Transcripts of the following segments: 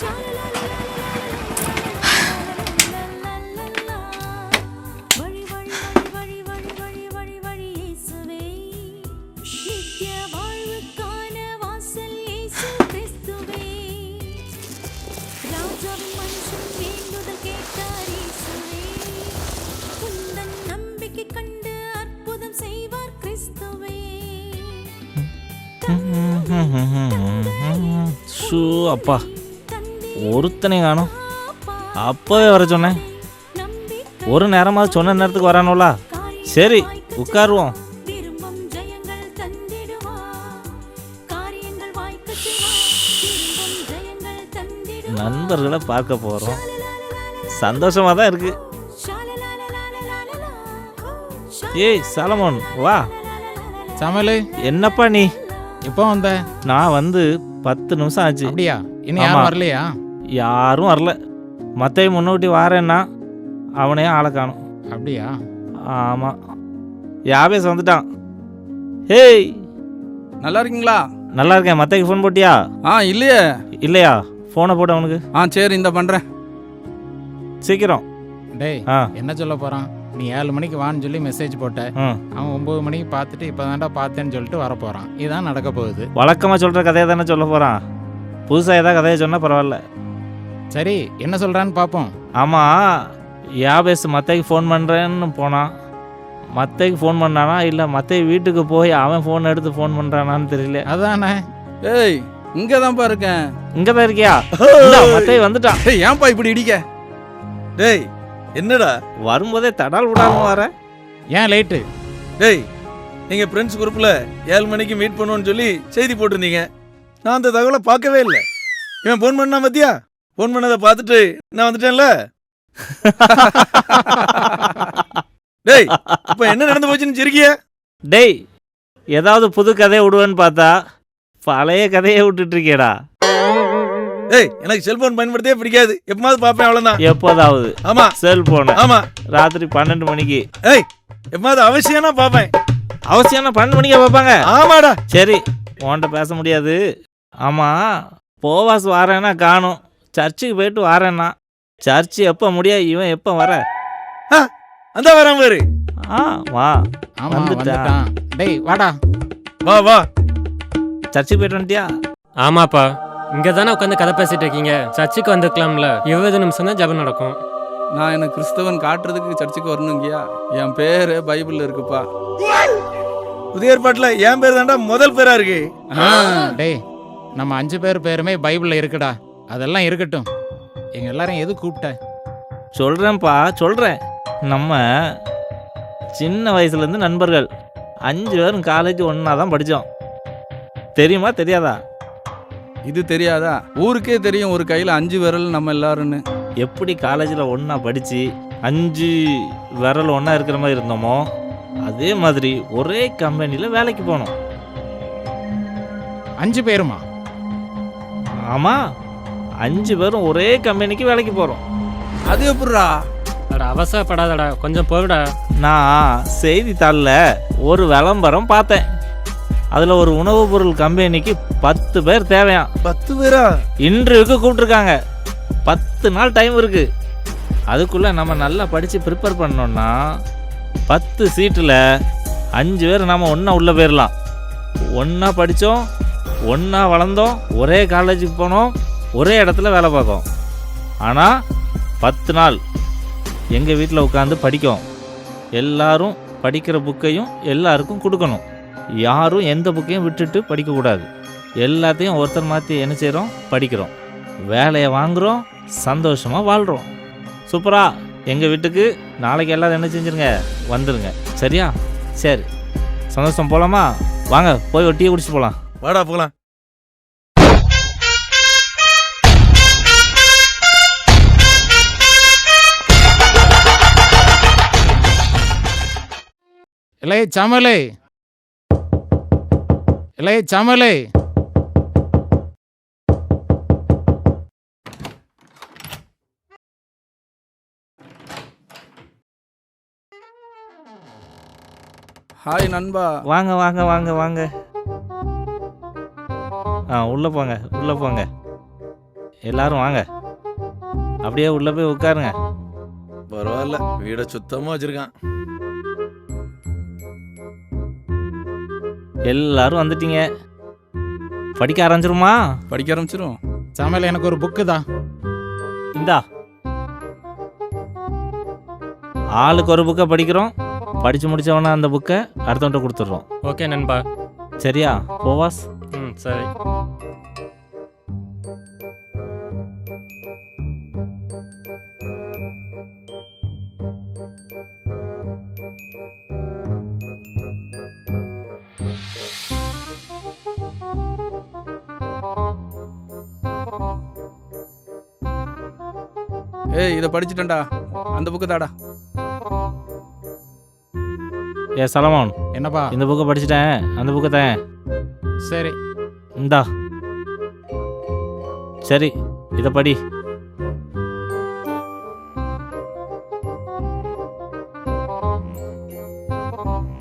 வழி அப்பா. ஒருத்தனை காணும். அப்பா அப்போவே வர சொன்னேன். ஒரு நேரமாவது சொன்ன நேரத்துக்கு வரானுல சரி உட்காருவோம். நண்பர்களை பார்க்க போகிறோம் சந்தோஷமாக தான் இருக்கு. ஏய் சலமோன் வா. சமையல் என்னப்பா நீ? எப்போ வந்த? நான் வந்து பத்து நிமிஷம் ஆச்சு. அப்படியா? இன்னும் யாரும். வரலையா? யாரும் வரல. மத்தையும் முன்னூட்டி வாரேன்னா அவனே ஆளை காணும். அப்படியா? ஆமாம் யாபேஸ் வந்துட்டான். ஹேய்! நல்லா இருக்கீங்களா? நல்லா இருக்கேன். மத்தைக்கு ஃபோன் போட்டியா? ஆ இல்லையே. இல்லையா? ஃபோனை போட்டு அவனுக்கு. ஆ சரி இந்த பண்ணுறேன் சீக்கிரம். டேய் ஆ. என்ன சொல்ல போறான்? நீ ஏழு மணிக்கு வான்னு சொல்லி மெசேஜ் போட்ட. அவன் ஒன்பது மணிக்கு பார்த்துட்டு இப்போதான்டா பார்த்தேன்னு சொல்லிட்டு வர போறான் இதான் நடக்க போகுது. வழக்கமாக சொல்கிற கதையை தானே சொல்ல போகிறான் புதுசாக ஏதாவது கதையை சொன்னால் பரவாயில்ல. சரி என்ன சொல்றான்னு பார்ப்போம் ஆமாம் யாபேஸ் மத்தைக்கு ஃபோன் பண்ணுறேன்னு போனான். மத்தைக்கு ஃபோன் பண்ணானா? இல்லை மத்தை வீட்டுக்கு போய் அவன் ஃபோன் எடுத்து ஃபோன் பண்ணுறானான்னு தெரியல. அதானே? ஏய் இங்கே தான்ப்பா இருக்கேன் இங்கே தான் இருக்கியா மத்தை வந்துட்டான். ஏய் ஏன்பா இப்படி இடிக்க? டேய் என்னடா? வரும்போதே தடால் விடாம வர ஏன் லேட்டு டேய் நீங்க ஃப்ரெண்ட்ஸ் குரூப்ல ஏழு மணிக்கு மீட் பண்ணுவோன்னு சொல்லி செய்தி போட்டிருந்தீங்க. நான் அந்த தகவலை பார்க்கவே இல்லை. இவன் ஃபோன் பண்ணா பத்தியா? ஃபோன் பண்ணதை பார்த்துட்டு நான் வந்துட்டேன்ல. டேய் இப்போ என்ன நடந்து போச்சுன்னு சிரிக்கிய? டேய் ஏதாவது புது கதையை விடுவேன்னு பார்த்தா பழைய கதையை விட்டுட்டு இருக்கேடா. டேய் எனக்கு செல்போன் பயன்படுத்தவே பிடிக்காது. எப்பமாவது பார்ப்பேன் அவ்வளவுதான். எப்போதாவது. ஆமா. செல்போனு ஆமா. ராத்திரி பன்னெண்டு மணிக்கு. ஏய் எப்பமாவது அவசியம்னா பார்ப்பேன். அவசியம் பன்னெண்டு மணிக்கா பார்ப்பாங்க? ஆமாடா. சரி உன்கிட்ட பேச முடியாது. ஆமா. போவாஸ் வாரேன்னா காணும். சர்ச்சுக்கு போயிட்டு வாரேன்னா. சர்ச்சு எப்போ முடியா இவன் எப்போ வர? அந்த வரான் பாரு. ஆ வா. ஆமா வந்துட்டான். வந்துட்டான். டேய் வாடா. வா வா. சர்ச்சுக்கு போயிட்டு வந்துட்டியா? ஆமாப்பா. இங்க தானே உட்காந்து கதை பேசிட்டு இருக்கீங்க சர்ச்சுக்கு வந்திருக்கலாம்ல. இருபது நிமிஷம் தான் ஜெபம் நடக்கும். நான் எனக்கு கிறிஸ்தவன் காட்டுறதுக்கு சர்ச்சுக்கு வரணுங்கய்யா. என் பேர் பைபிளில் இருக்குப்பா. புதிய ஏற்பாட்டுல என் பேர் தான்டா முதல் பேரா இருக்கு. டேய் நம்ம அஞ்சு பேர் பேருமே பைபிள்ல இருக்குடா. அதெல்லாம் இருக்கட்டும். எங்க எல்லாரும் எது கூப்பிட்ட? சொல்கிறேன்ப்பா சொல்கிறேன் நம்ம சின்ன வயசுலேருந்து நண்பர்கள். அஞ்சு பேரும் காலேஜ் ஒன்றா தான் படித்தோம் தெரியுமா தெரியாதா? இது தெரியாதா? ஊருக்கே தெரியும் ஒரு கையில் அஞ்சு விரல் நம்ம எல்லாருன்னு. எப்படி காலேஜில் ஒன்றா படித்து அஞ்சு விரல் ஒன்றா இருக்கிற மாதிரி இருந்தோமோ அதே மாதிரி ஒரே கம்பெனியில் வேலைக்கு போனோம். அஞ்சு பேருமா? ஆமாம் அஞ்சு பேரும் ஒரே கம்பெனிக்கு வேலைக்கு போகிறோம் அது எப்படிடா? அட அவசரப்படாதடா. கொஞ்சம் போவிடா. நான் செய்தித்தாளில் ஒரு விளம்பரம் பார்த்தேன். அதில் ஒரு உணவுப் பொருள் கம்பெனிக்கு பத்து பேர் தேவையாம். பத்து பேரா? இன்டர்வியூக்கு கூப்பிட்ருக்காங்க பத்து நாள் டைம் இருக்கு. அதுக்குள்ளே நம்ம நல்லா படித்து ப்ரிப்பேர் பண்ணோம்னா பத்து சீட்டில் அஞ்சு பேர் நம்ம ஒன்றா உள்ளே போயிடலாம் ஒன்றா படித்தோம் ஒன்றா வளர்ந்தோம் ஒரே காலேஜுக்கு போனோம் ஒரே இடத்துல வேலை பார்க்கோம் ஆனால் பத்து நாள் எங்கள் வீட்டில் உட்காந்து படிக்கும். எல்லாரும் படிக்கிற புக்கையும் எல்லாருக்கும் கொடுக்கணும். யாரும் எந்த புக்கையும் விட்டுட்டு படிக்கக்கூடாது. எல்லாத்தையும் ஒருத்தர் மாற்றி என்ன செய்கிறோம் படிக்கிறோம். வேலையை வாங்குகிறோம் சந்தோஷமாக வாழ்கிறோம் சூப்பரா. எங்கள் வீட்டுக்கு நாளைக்கு எல்லாரும் என்ன செஞ்சுருங்க? வந்துருங்க. சரியா? சரி. சந்தோஷம் போகலாமா வாங்க போய் ஒரு டீ குடிச்சு போகலாம் வாடா போலாம். இளைய சமலே. இளைய சமலே ஹாய் நண்பா வாங்க வாங்க வாங்க வாங்க. ஆ உள்ளே போங்க உள்ளே போங்க. எல்லாரும் வாங்க. அப்படியே உள்ளே போய் உட்காருங்க. பரவாயில்ல வீடை சுத்தமா வச்சிருக்கான். எல்லாரும் வந்துட்டீங்க. படிக்க ஆரம்பிச்சிருமா? படிக்க ஆரம்பிச்சிரும் சாமியல் எனக்கு ஒரு புக்கு தான் இந்தா. ஆளுக்கு ஒரு புக்கை படிக்கிறோம். படித்து முடிச்சவொன்னே அந்த புக்கை அடுத்தவன்ட்ட கொடுத்துட்றோம். ஓகே நண்பா. சரியா? போவாஸ். ம் சரி. இதை படிச்சுட்டேன்டா. அந்த புக்கு தாடா ஏ சலமான். என்னப்பா? இந்த புக்கை படிச்சுட்டேன். அந்த புக்கை தான். சரி. இந்தா. சரி இதை படி.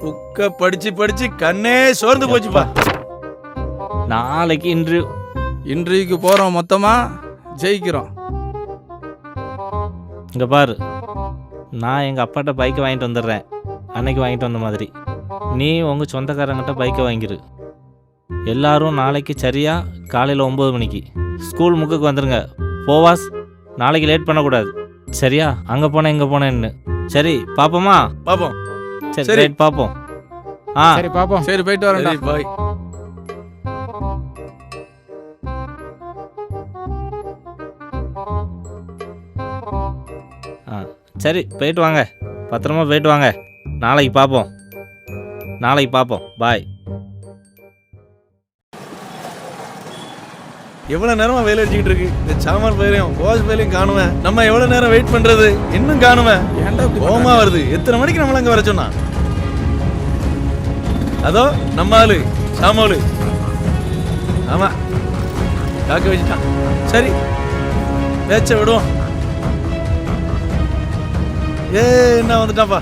புக்க படிச்சு படிச்சு கண்ணே சோர்ந்து போச்சுப்பா. நாளைக்கு இன்டர்வியூ. இன்றைக்கு போகிறோம் மொத்தமாக ஜெயிக்கிறோம். இங்கே பாரு. நான் எங்கள் அப்பாட்ட பைக்கை வாங்கிட்டு வந்துடுறேன். அன்னைக்கு வாங்கிட்டு வந்த மாதிரி. நீ உங்கள் சொந்தக்காரங்கிட்ட பைக்கை வாங்கிரு. எல்லாரும் நாளைக்கு சரியா காலையில் ஒம்பது மணிக்கு. ஸ்கூல் முக்குக்கு வந்துருங்க. போவாஸ் நாளைக்கு லேட் பண்ணக்கூடாது. சரியா? அங்கே போனேன் இங்கே போனேன்னு. சரி பார்ப்போமா பாப்போம். சரி. ரைட் பார்ப்போம் ஆ. சரி பாப்போம். சரி போயிட்டு வரேன்டா. சரி பாய் சரி போயிட்டு வாங்க. பத்திரமா போயிட்டு வாங்க. நாளைக்கு பார்ப்போம் நாளைக்கு பார்ப்போம் பாய். எவ்வளவு நேரமா வேலை அடிச்சுக்கிட்டு இருக்கு? இந்த சாமான் பயிரையும் போஸ் பயிரையும் காணுமே நம்ம எவ்வளவு நேரம் வெயிட் பண்றது? இன்னும் காணுமே ஏன்டா கோமா பண்றாங்க? வருது. எத்தனை மணிக்கு நம்மள அங்க வர சொன்னா? அதோ நம்ம ஆளு சாமாலு ஆமா. காக்க வச்சுட்டான். சரி. பேச்ச விடுவோம். ஏ என்ன வந்துட்டான்ப்பா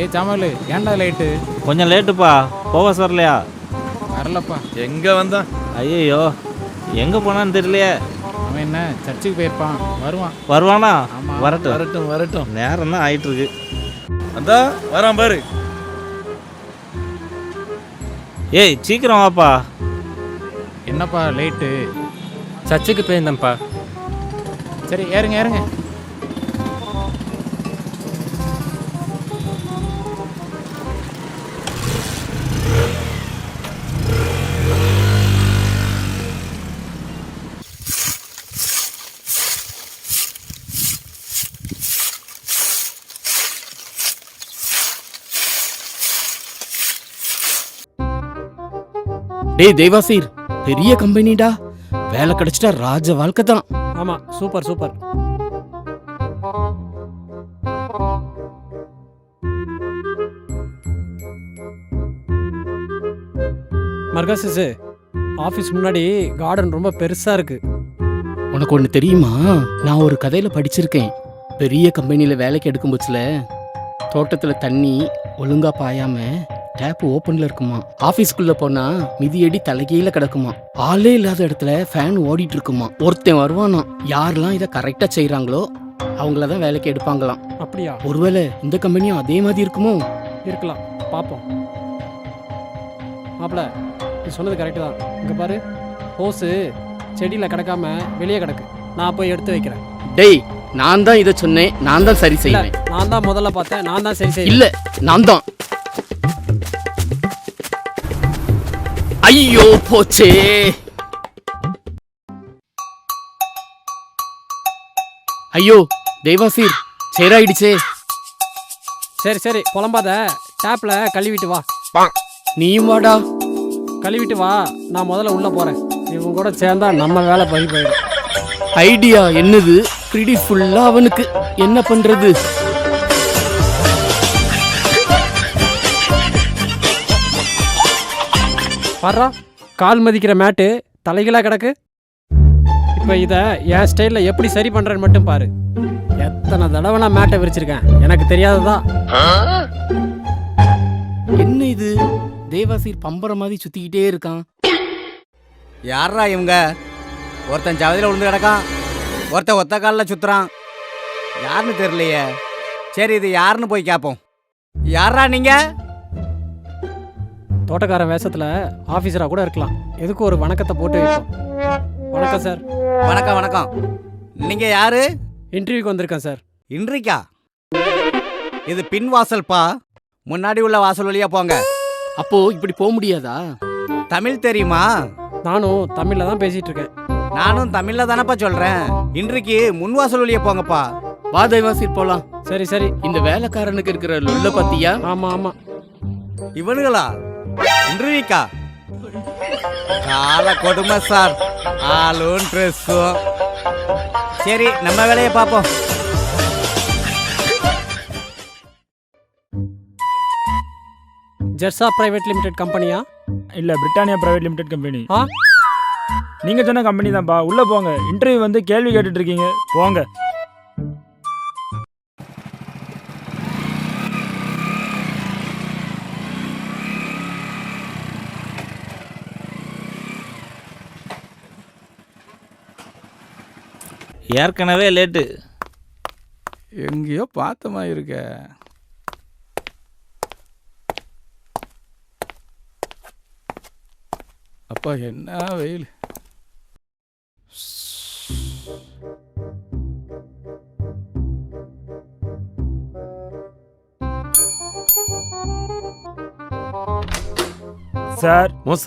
ஏய் சாமியல் ஏன்டா லேட்டு கொஞ்சம் லேட்டுப்பா. போவாஸ் வரலையா? வரலப்பா. எங்க வந்தான் ஐயோ எங்கே போனான்னு தெரியலையே. அவன் என்ன சர்ச்சுக்கு போயிருப்பான். வருவான். வருவானா? ஆமா. வரட்டும். வரட்டும் வரட்டும். நேரம் தான் ஆயிட்டு இருக்கு அந்தா வரான் பாரு. ஏய் சீக்கிரம் வாப்பா. என்னப்பா லேட்டு சர்ச்சுக்கு போயிருந்தேன்ப்பா. சரி ஏறுங்க ஏறுங்க. டேய் தேவாசீர் பெரிய கம்பெனிடா. வேலை கிடைச்சிட்டா ராஜ வாழ்க்கை தான். ஆமாம் சூப்பர் சூப்பர் மர்காசிஸ் ஆஃபீஸ் முன்னாடி கார்டன் ரொம்ப பெருசாக இருக்கு. உனக்கு ஒன்று தெரியுமா? நான் ஒரு கதையில படிச்சிருக்கேன். பெரிய கம்பெனியில் வேலைக்கு எடுக்கும் போச்சுல. தோட்டத்தில் தண்ணி ஒழுங்கா பாயாம டேப் ஓப்பன்ல இருக்குமா? ஆஃபீஸ்க்குள்ள போனா மிதியடி தலைகீழ கிடக்குமா? ஆளே இல்லாத இடத்துல ஃபேன் ஓடிட்டு இருக்குமா? ஒருத்தன் வருவானா? யாரெல்லாம் இதை கரெக்டா செய்றாங்களோ அவங்கள தான் வேலைக்கு எடுப்பாங்களாம். அப்படியா? ஒருவேளை இந்த கம்பெனியும் அதே மாதிரி இருக்குமோ? இருக்கலாம். பார்ப்போம் மாப்பிள நீ சொன்னது கரெக்டு தான். இங்கே பாரு. ஹோஸு செடியில் கிடக்காம வெளியே கிடக்கு. நான் போய் எடுத்து வைக்கிறேன். டேய் நான் தான் இதை சொன்னேன். நான் தான் சரி செய்வேன். நான் தான் முதல்ல பார்த்தேன். நான் தான் சரி செய்வேன். இல்ல நான் தான். ஐயோ போச்சே. ஐயோ தேவாசீர் சேராயிடுச்சே. சரி சரி புலம்பாத. டேப்பில் கழுவிட்டு வா. நீயும் வாடா. கழுவிட்டு வா. நான் முதல்ல உள்ளே போகிறேன் இவங்க கூட சேர்ந்தா நம்ம வேலை பறி போயிடும். ஐடியா என்னது? கிரெடிட் ஃபுல்லா அவனுக்கு. என்ன பண்றது? பாடுறா கால் மதிக்கிற மேட்டு தலைகளாக கிடக்கு. இப்போ இதை என் ஸ்டைலில் எப்படி சரி பண்ணுறேன்னு மட்டும் பாரு. எத்தனை தடவை நான் மேட்டை விரிச்சிருக்கேன். எனக்கு தெரியாததா? என்ன இது? தேவாசீர் பம்பர மாதிரி சுத்திக்கிட்டே இருக்கான். யாரா இவங்க? ஒருத்தன் சவதியில் விழுந்து கிடக்கான். ஒருத்தன் ஒத்த காலில் சுத்துறான். யாருன்னு தெரியலையே. சரி இது யாருன்னு போய் கேட்போம் யாரா நீங்க? தோட்டக்காரன் வேஷத்தில் ஆஃபீஸராக கூட இருக்கலாம். எதுக்கு ஒரு வணக்கத்தை போட்டு வைப்போம்? வணக்கம் சார் வணக்கம் வணக்கம். நீங்க யாரு? இன்டர்வியூக்கு வந்திருக்கேன் சார் இன்றைக்கா? இது பின் வாசல்பா? முன்னாடி உள்ள வாசல் வழியா போங்க. அப்போ இப்படி போக முடியாதா? தமிழ் தெரியுமா? நானும் தமிழில் தான் பேசிகிட்டு இருக்கேன். நானும் தமிழ்ல தானப்பா சொல்றேன். இன்றைக்கு முன் வாசல் வழியா போங்கப்பா. வா தெய்வாசிர் போலாம். சரி சரி. இந்த வேலைக்காரனுக்கு இருக்கிற லொல்ல பாத்தியா? ஆமாம் ஆமாம் இவனுங்களா இன்டர்வியூக்கா கால கொடுமை சார். ஆளும் ட்ரெஸ்ஸும் சரி நம்ம வேலையை பார்ப்போம். ஜெர்சா பிரைவேட் லிமிடெட் கம்பெனியா? இல்ல பிரிட்டானியா பிரைவேட் லிமிடெட் கம்பெனி. ஆ? நீங்க சொன்ன கம்பெனி தான்ப்பா. உள்ள போங்க. இன்டர்வியூ வந்து கேள்வி கேட்டுட்டு இருக்கீங்க. போங்க. ஏற்கனவே லேட்டு எங்கேயோ பார்த்த மாதிரி இருக்க. அப்பா என்ன வெயில்? சார். மோச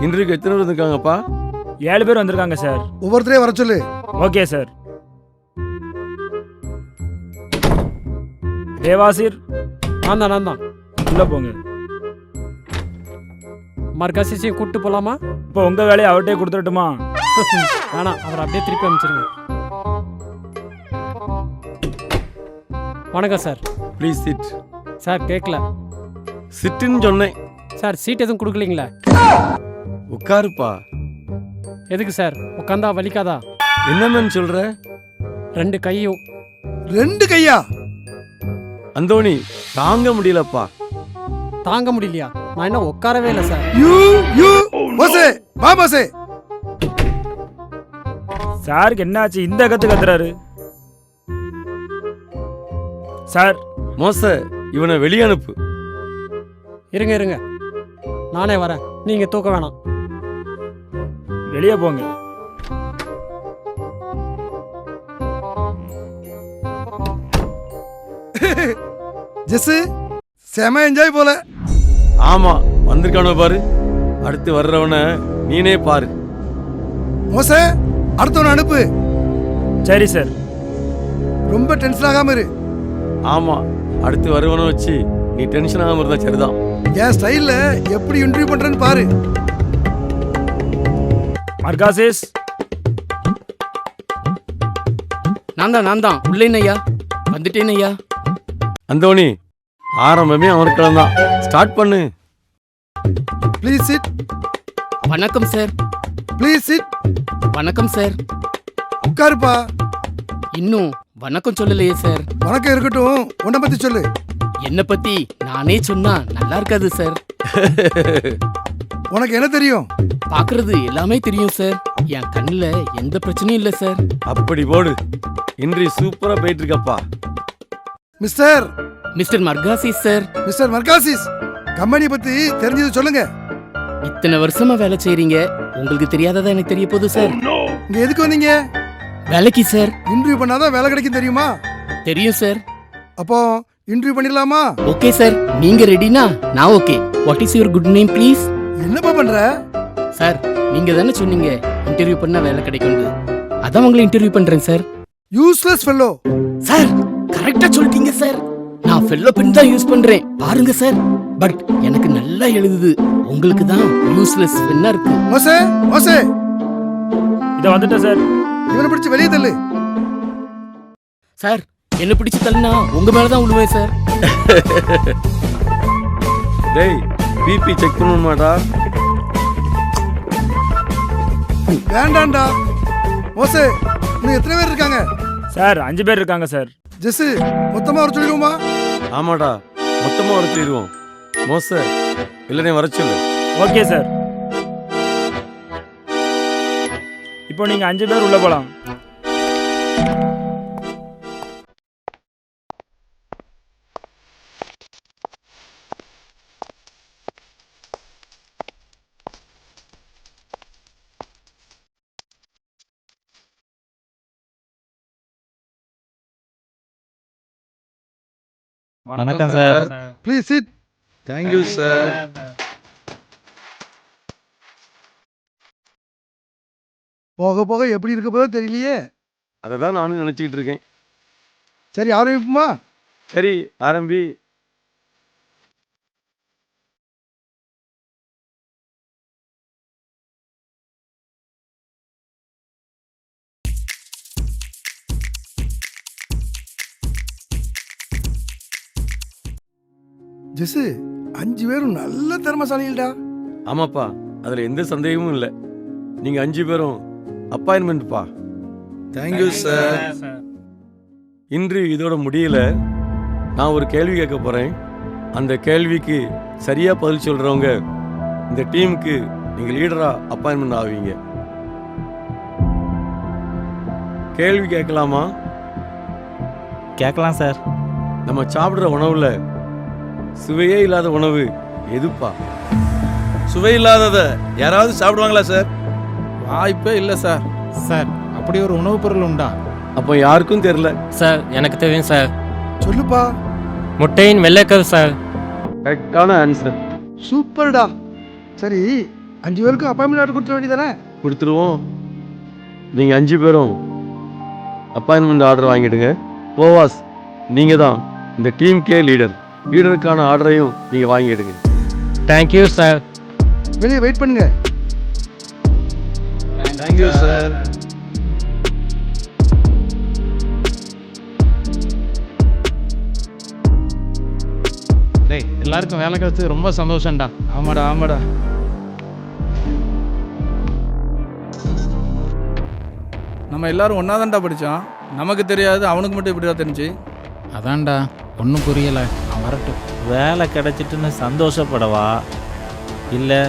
இன்றைக்கு எத்தனை பேர் வந்திருக்காங்கப்பா? ஏழு பேர் வந்திருக்காங்க சார். ஒவ்வொருத்தரையும் வர சொல்லு. Okay sir. தேவாசிர். நான் தான் நான் தான். உள்ள போங்க. மர்காசிஸையும் கூப்பிட்டு போகலாமா இப்போ உங்க வேலையை அவர்கிட்டே கொடுத்துடட்டுமா? வேணாம் அவர் அப்படியே திருப்பி அனுப்பிச்சிருங்க. வணக்கம் சார். ப்ளீஸ் சிட் சார் கேட்கல சிட்டுன்னு சொன்னேன். சார் சீட் எதுவும் கொடுக்கலீங்களா? உட்காருப்பா. எதுக்கு சார்? உட்காந்தா வலிக்காதா? என்னன்னு சொல்ற? ரெண்டு கையும். ரெண்டு கையா? அந்தோணி தாங்க முடியலப்பா. தாங்க முடியலையா? நான் என்ன உட்காரவே இல்லை சார். யூ யூ மோசே வா மோசே சாருக்கு என்னாச்சு? இந்த கத்து கத்துறாரு. சார். மோச இவனை வெளியே அனுப்பு. இருங்க இருங்க. நானே வரேன். நீங்கள் தூக்க வேணாம். வெளியே போங்க. ஜெஸ் செம என்ஜாய் போல. ஆமா வந்திருக்கானோ பாரு. அடுத்து வர்றவன நீனே பாரு. மோச அடுத்தவன அனுப்பு. சரி சார் ரொம்ப டென்ஷன் ஆகாம இரு. ஆமா அடுத்து வருவனை வச்சு நீ டென்ஷன் ஆகாம இருந்தா சரிதான். என் ஸ்டைல்ல எப்படி இன்டர்வியூ பண்றேன்னு பாரு. மர்காசிஸ். நான் தான் நான் தான் உள்ளேன் ஐயா வந்துட்டேன் ஐயா அந்தோணி ஆரம்பமே அவனுக்கு தான் ஸ்டார்ட் பண்ணு. ப்ளீஸ் சிட் வணக்கம் சார். ப்ளீஸ் சிட் வணக்கம் சார். உட்காருப்பா. இன்னும் வணக்கம் சொல்லலையே சார். வணக்கம் இருக்கட்டும். உன்னை பத்தி சொல்லு. என்னை பத்தி நானே சொன்னா நல்லா இருக்காது சார். உனக்கு என்ன தெரியும்? பாக்குறது எல்லாமே தெரியும் சார் என் கண்ணுல எந்த பிரச்சனையும் இல்லை சார் அப்படி போடு. இன்றி சூப்பரா போயிட்டு இருக்கப்பா மிஸ்டர்! மிஸ்டர் மர்காசிஸ் சார் மிஸ்டர் மர்காசிஸ் கம்பெனி பத்தி தெரிஞ்சது சொல்லுங்க. இத்தனை வருஷமா வேலை செய்றீங்க. உங்களுக்கு தெரியாததா எனக்கு தெரிய போகுது சார் இங்க எதுக்கு வந்தீங்க? வேலைக்கு சார் இன்டர்வியூ பண்ணாதான் வேலை கிடைக்கும் தெரியுமா? தெரியும் சார் அப்போ இன்டர்வியூ பண்ணிடலாமா? ஓகே சார் நீங்க ரெடினா நான் okay what is your good name please என்னப்பா பண்ற? சார் நீங்க தானே சொன்னீங்க இன்டர்வியூ பண்ணா வேலை கிடைக்கும்னு. அதான் உங்களை இன்டர்வியூ பண்றேன் சார். யூஸ்லெஸ் ஃபெல்லோ சார் கரெக்டா சொல்லிட்டீங்க சார். நான் ஃபெல்லோ பென் தான் யூஸ் பண்றேன். பாருங்க சார். பட் எனக்கு நல்லா எழுதுது. உங்களுக்கு தான் யூஸ்லெஸ் பென்னா இருக்கு. மோசே மோசே. இதை வந்துட்டேன் சார். இவனை பிடிச்சு வெளியே தள்ளு. சார் என்ன பிடிச்சு தள்ளினா உங்க மேல தான் விழுவேன் சார். டேய் பிபி செக் பண்ணணுமாடா? வேண்டாம்டா. மோசே இன்னும் எத்தனை பேர் இருக்காங்க? சார் அஞ்சு பேர் இருக்காங்க சார். ஜெஸ் மொத்தமா வர சொல்லிடுவோமா? ஆமாடா மொத்தமா வர சொல்லிடுவோம். மோச இல்லனே வர சொல்லு. Okay sir. இப்போ நீங்கள் அஞ்சு பேர் உள்ளே போகலாம் வணக்கம் sir. Please sit thank you sir போக போக எப்படி இருக்க போதோ தெரியலையே. அதை தான் நானும் நினச்சிக்கிட்டு இருக்கேன். சரி ஆரம்பிப்புமா? சரி ஆரம்பி. ஜெஸ் அஞ்சு பேரும் நல்ல திறமசாலிகள்டா. ஆமாப்பா அதில் எந்த சந்தேகமும் இல்லை. நீங்கள் அஞ்சு பேரும் அப்பாயின்மெண்ட்ப்பா. தேங்க்யூ சார் இன்று இதோட முடியல. நான் ஒரு கேள்வி கேட்க போகிறேன் அந்த கேள்விக்கு சரியாக பதில் சொல்கிறவங்க இந்த டீமுக்கு நீங்கள் லீடராக அப்பாயின்மெண்ட் ஆவீங்க. கேள்வி கேட்கலாமா? கேட்கலாம் சார் நம்ம சாப்பிட்ற உணவில் சுவையே இல்லாத உணவு. எதுப்பா? சுவை இல்லாதத யாராவது சாப்பிடுவாங்களா சார்? வாய்ப்பே இல்லை சார். சார் அப்படி ஒரு உணவுப் பொருள் உண்டா? அப்போ யாருக்கும் தெரியல. சார் எனக்கு தெரியும் சார். சொல்லுப்பா. முட்டையின் வெள்ளைக்கரு சார். கரெக்டான ஆன்சர் சூப்பர்டா. சரி அஞ்சு பேருக்கும் அப்பாயின்மெண்ட் ஆர்டர் கொடுத்துட வேண்டியதானே? கொடுத்துருவோம். நீங்கள் அஞ்சு பேரும் அப்பாயின்மெண்ட் ஆர்டர் வாங்கிடுங்க. ஓவாஸ் நீங்கள் தான் இந்த டீம்கே லீடர். லீடருக்கான ஆர்டரையும் நீங்கள் வாங்கிடுங்க தேங்க்யூ சார் வெளியே வெயிட் பண்ணுங்க. தேங்க்யூ சார் டேய் எல்லாருக்கும் வேலை கிடைச்சது ரொம்ப சந்தோஷம்டா. ஆமாடா ஆமாடா. நம்ம எல்லாரும் ஒன்றா தான்டா படித்தோம் நமக்கு தெரியாது அவனுக்கு மட்டும் இப்படிடா தெரிஞ்சு. அதான்டா ஒன்றும் புரியலை. வரட்டும். வேலை கிடைச்சிட்டுன்னு சந்தோஷப்படவா? இல்லை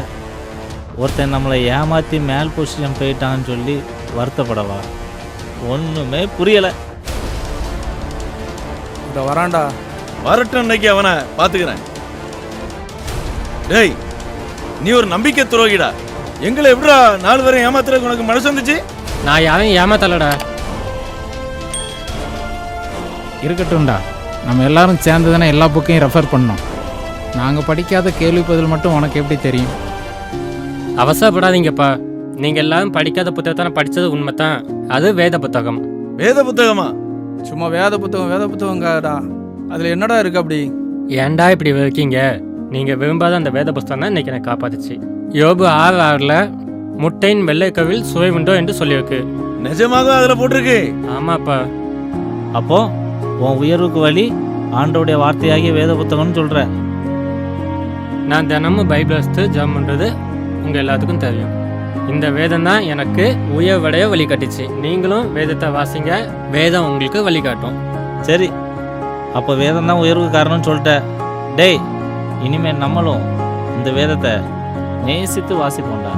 ஒருத்தன் நம்மளை ஏமாற்றி மேல் பொசிஷன் போயிட்டான்னு சொல்லி வருத்தப்படவா? ஒன்றுமே புரியலை. இதை வரான்டா. வரட்டும் இன்னைக்கு அவனை பார்த்துக்கிறேன் டேய் நீ ஒரு நம்பிக்கை துரோகிடா. எங்களை எப்படா நாலு பேரும் ஏமாத்துறதுக்கு உனக்கு மனசு வந்துச்சு? நான் யாரையும் ஏமாத்தலடா. இருக்கட்டும்டா. நம்ம எல்லாரும் சேர்ந்து தானே எல்லா புக்கையும் ரெஃபர் பண்ணோம் நாங்கள் படிக்காத கேள்வி பதில் மட்டும் உனக்கு எப்படி தெரியும்? அவசரப்படாதீங்கப்பா. நீங்கள் எல்லாரும் படிக்காத புத்தகத்தான படித்தது உண்மை தான் அது வேத புத்தகம். வேத புத்தகமா? சும்மா வேத புத்தகம் வேத புத்தகங்காடா. அதில் என்னடா இருக்கு அப்படி? ஏன்டா இப்படி இருக்கீங்க நீங்கள் விரும்பாத அந்த வேத புஸ்தகம் தான் இன்னைக்கு எனக்கு காப்பாத்துச்சு. யோபு ஆறு ஆறில் முட்டையின் வெள்ளைக்கவில் சுவை உண்டோ என்று சொல்லியிருக்கு. நிஜமாக அதில் போட்டிருக்கு. ஆமாப்பா. அப்போ? உன் உயர்வுக்கு வழி ஆண்டோடைய வார்த்தையாகிய வேத புத்தகம்னு சொல்கிற நான் தினமும் பைபிள் வச்சு ஜாம் பண்ணுறது உங்கள் எல்லாத்துக்கும் தெரியும். இந்த வேதம் தான் எனக்கு உயர்வடைய வழிகாட்டுச்சு. நீங்களும் வேதத்தை வாசிங்க வேதம் உங்களுக்கு வழிகாட்டும். சரி அப்போ வேதம் தான் உயர்வுக்கு காரணம்னு சொல்லிட்ட. டேய் இனிமேல் நம்மளும் இந்த வேதத்தை நேசித்து வாசிப்போம்டா.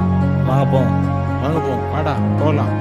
வாங்க போவோம். வாங்க போவோம். வாடா போகலாம்